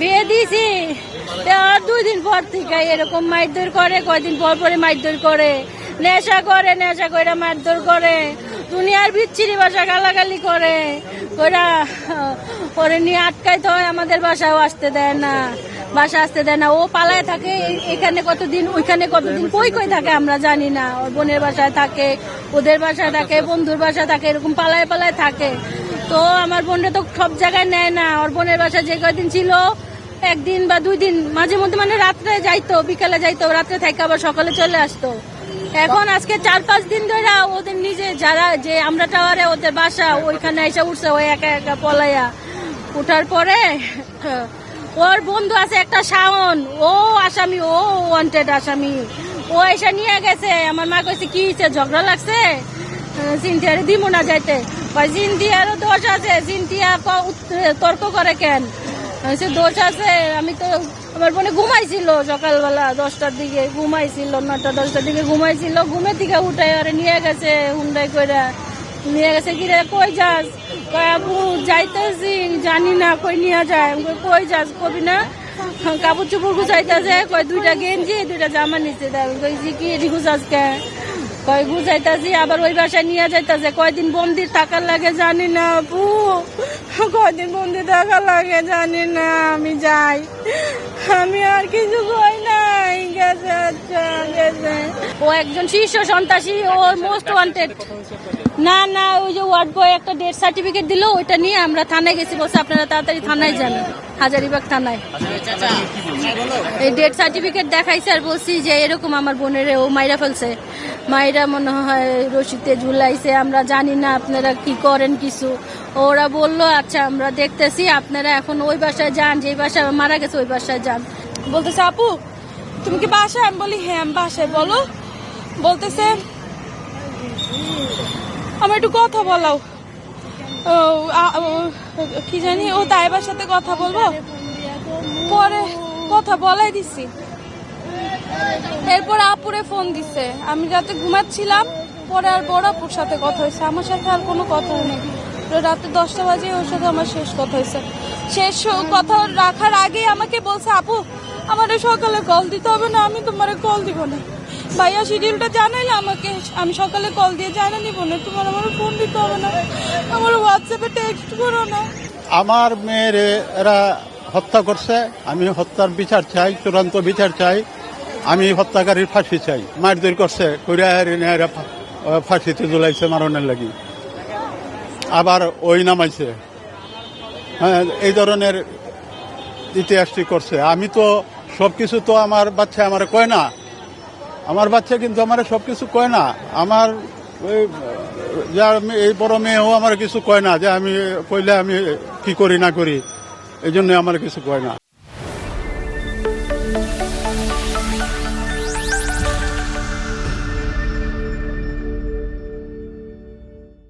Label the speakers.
Speaker 1: বিয়ে দিয়েছি। আর দুই দিন পর থেকে এরকম মারধর করে কয়দিন পর পরে মারধর করে। নেশা করে নেশা করে মারধর করে। দুনিয়ার বিচ্ছিরি বাসা গালাগালি করে। ওরা পরে নিয়ে আটকাইতে হয়, আমাদের বাসাও আসতে দেয় না। বাসা আসতে দেয় না। ও পালায় থাকে এখানে কতদিন, ওইখানে কতদিন কই কই থাকে আমরা জানি না। ওর বোনের বাসায় থাকে, ওদের বাসায় থাকে, বন্ধুর বাসায় থাকে, এরকম পালায় পালায় থাকে। তো আমার বোনটা তো সব জায়গায় নেয় না। ওর বোনের বাসা যে কয়দিন ছিল, একদিন বা দুই দিন, মাঝে মধ্যে মানে রাত্রে যাইতো, বিকালে যাইতো, রাত্রে থেকে আবার সকালে চলে আসতো। এখন আজকে চার পাঁচ দিন ধরে ওদের নিজে যারা যে আমরা টাওয়ারে ওদের বাসা, ওইখানে এসে উঠছে, ওই একা একা পলাইয়া। উঠার পরে, ওর বন্ধু আছে একটা শাওন, ও আসামি, ও ওয়ান্টেড আসামি। ও এসে নিয়ে গেছে, আমার মা কইছে, কি ঝগড়া লাগছে? সিনথিয়ারে দিব না যাইতে। কয় সিনথিয়ারও দোষ আছে উত- তর্ক করে কেন? দোষ আছে আমি তো আমার বোনে ঘুমাইছিল সকালবেলা দশটার দিকে ঘুমাইছিল নটা দশটার দিকে ঘুমাইছিল ঘুমের দিকে উঠাই আরে নিয়ে গেছে হুন্ডাই কইরা নিয়ে গেছে কি রে কই যাস? আপু যাইতেছি জানি না কই নিয়ে যায়? কই, যাস কবি না? কাপড় চুপড় গুছাইতেছে কয় দুইটা গেঞ্জি দুইটা জামা নিচে দেয় আমি কইছি কি এটি গুছাস কে? কয় বুঝাইতাছি, আবার ওই বাসায় নিয়ে যাইতাছে। কয়দিন বন্দি থাকার লাগে জানি না আপু। কয়দিন বন্দি থাকার লাগে জানি না, আমি যাই। আমি আর কিছু কই ও একজন শীর্ষ সন্ত্রাসী, ও মোস্ট ওয়ান্টেড না না, ওই যে ওয়ার্ড বয় একটা ডেথ সার্টিফিকেট দিল, ওইটা নিয়ে আমরা থানায় গেছি, বলছে আপনারা তাড়াতাড়ি থানায় যান, হাজারিবাগ থানায়। এই ডেথ সার্টিফিকেট দেখাইছে আর বলছি যে এরকম আমার বোনের ও মাইরা ফেলছে। মাইরা মনে হয় রশিতে ঝুলাইছে, আমরা জানি না আপনারা কি করেন কিছু। ওরা বলল আচ্ছা আমরা দেখতেছি, আপনারা এখন ওই বাসায় যান যে বাসায় মারা গেছে, ওই বাসায় যান।
Speaker 2: বলতেছে, আপু তুমি কি বাসায়? আমি বলি হ্যাঁ আমি বাসায়, বলো। বলতেছে, আমার একটু কথা বলাও। কি জানি, ও তাইবার সাথে কথা বলব? পরে কথা বলাই দিছি। এরপর আপুরে ফোন দিছে। আমি রাতে ঘুমাচ্ছিলাম, পরে আর বড় আপুর সাথে কথা হয়েছে। আমার সাথে আর কোনো কথা নেই। রাতে দশটা বাজে, ওর সাথে আমার শেষ কথা হয়েছে। শেষ কথা রাখার আগে আমাকে বলছে, আপু আমার সকালে কল দিতে হবে না, আমি তোমার কল দিব না। ভাইয়া শিডিউলটা জানাইলে আমাকে, আমি সকালে কল দিয়ে জানা নিব না, তোমার আমার ফোন দিতে হবে না। আমার হোয়াটসঅ্যাপে টেক্সট করো না।
Speaker 3: আমার মেয়ের এরা হত্যা করছে, আমি হত্যার বিচার চাই, চূড়ান্ত বিচার চাই, আমি হত্যাকারীর ফাঁসি চাই। মারধর করছে ফাঁসিতে ঝুলাইছে মারণের লাগি। আবার ওই নামাইছে। হ্যাঁ এই ধরনের ইতিহাসটি করছে। আমি তো সব কিছু তো আমার বাচ্চা আমার কয় না। আমার বাচ্চা কিন্তু আমার সব কিছু কয় না। আমার ওই যার এই বড় মেয়েও আমার কিছু কয় না, যে আমি কইলে আমি কি করি, না করি, এই জন্য আমার কিছু কয় না।